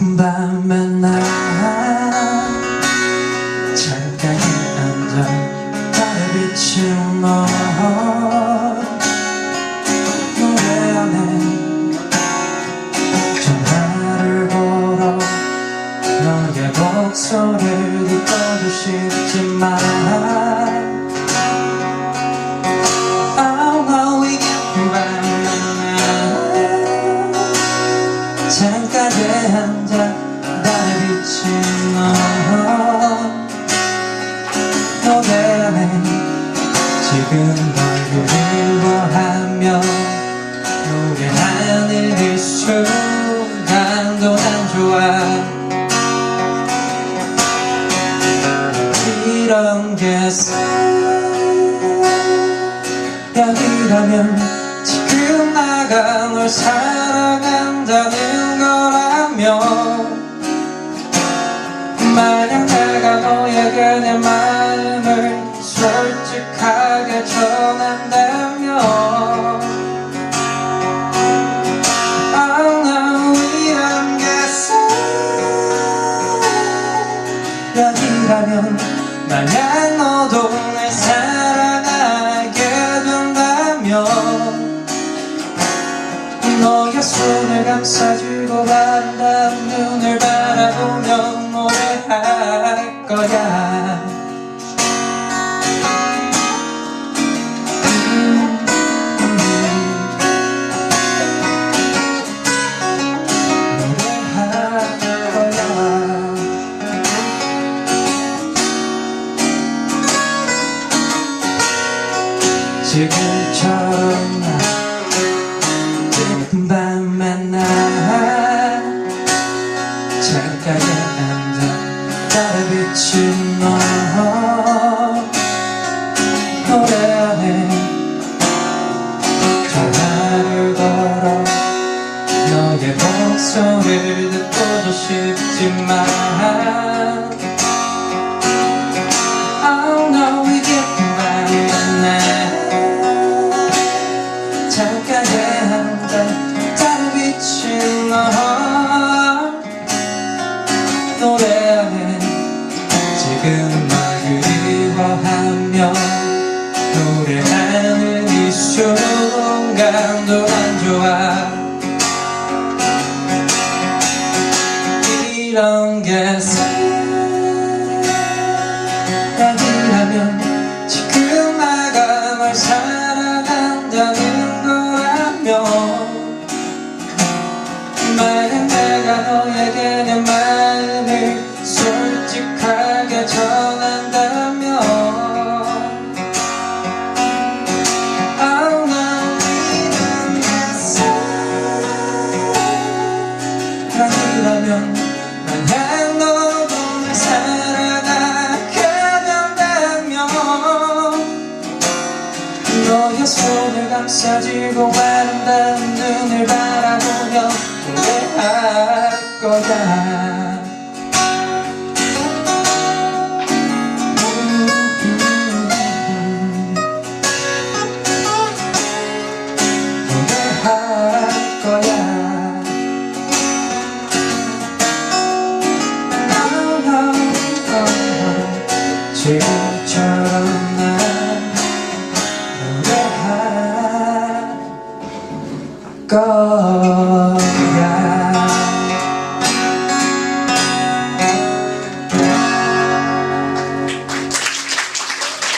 밤에 나 창가에 앉아 달에 비친 너 앉아 달에 비친 너. 노래하네 지금 널 그리워하며 노래하는 이 순간도 난 좋아. 이런 게 사랑이라면 지금 나가 널 사랑한다는 거 라면 만약 내가 너에게 내 마음을 솔직하게 전한다면 Oh no 이런 게 사랑이라면 만약 너도 날 사랑하게 된다면 너의 손을 감싸주고 아름다운 눈을 바라보며 노래할 거야. 지금처럼 달에 비친 너 노래하네 전화를 걸어 너의 목소리를 듣고도 싶지만 지금 널 그리워하며 노래하는 이 순간도 안 좋아. 이런 게 사랑이라면 지금 나가 널 사랑한다는 거라면 만약 내가 너에게 감싸주고 아름다운 눈을 바라보며 노래할 거야